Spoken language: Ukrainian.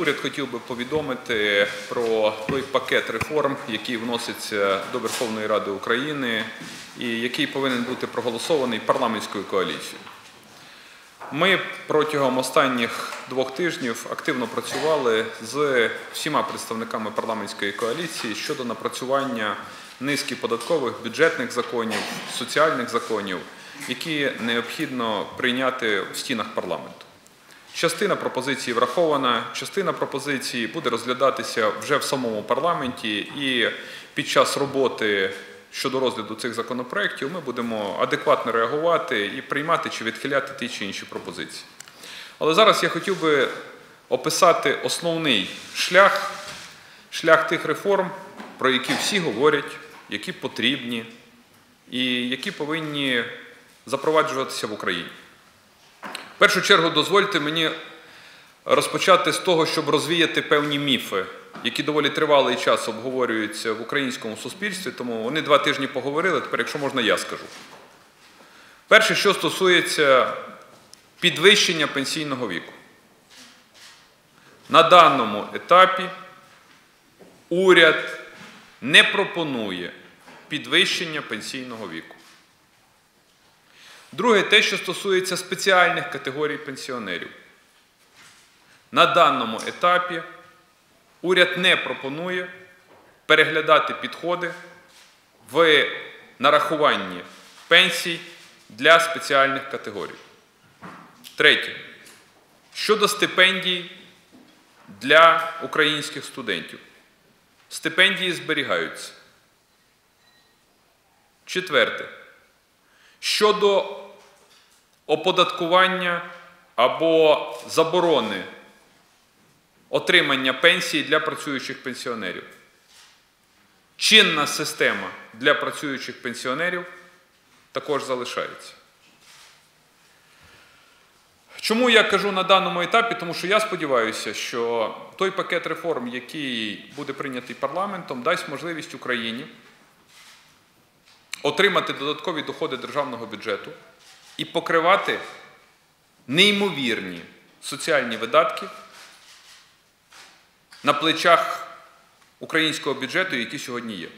Уряд хотів би повідомити про той пакет реформ, який вноситься до Верховної Ради України і який повинен бути проголосований парламентською коаліцією. Ми протягом останніх двох тижнів активно працювали з всіма представниками парламентської коаліції щодо напрацювання низки податкових бюджетних законів, соціальних законів, які необхідно прийняти в стінах парламенту. Частина пропозицій врахована, частина пропозицій буде розглядатися вже в самому парламенті, і під час роботи щодо розгляду цих законопроєктів ми будемо адекватно реагувати і приймати чи відхиляти ті чи інші пропозиції. Але зараз я хотів би описати основний шлях, шлях тих реформ, про які всі говорять, які потрібні і які повинні запроваджуватися в Україні. В першу чергу дозвольте мені розпочати з того, щоб розвіяти певні міфи, які доволі тривалий час обговорюються в українському суспільстві, тому вони два тижні поговорили, тепер, якщо можна, я скажу. Перше, що стосується підвищення пенсійного віку. На даному етапі уряд не пропонує підвищення пенсійного віку. Друге, те, що стосується спеціальних категорій пенсіонерів. На даному етапі уряд не пропонує переглядати підходи в нарахуванні пенсій для спеціальних категорій. Третє. Щодо стипендій для українських студентів. Стипендії зберігаються. Четверте. Щодо оподаткування або заборони отримання пенсії для працюючих пенсіонерів. Чинна система для працюючих пенсіонерів також залишається. Чому я кажу на даному етапі? Тому що я сподіваюся, що той пакет реформ, який буде прийнятий парламентом, дасть можливість Україні отримати додаткові доходи державного бюджету і покривати неймовірні соціальні видатки на плечах українського бюджету, які сьогодні є.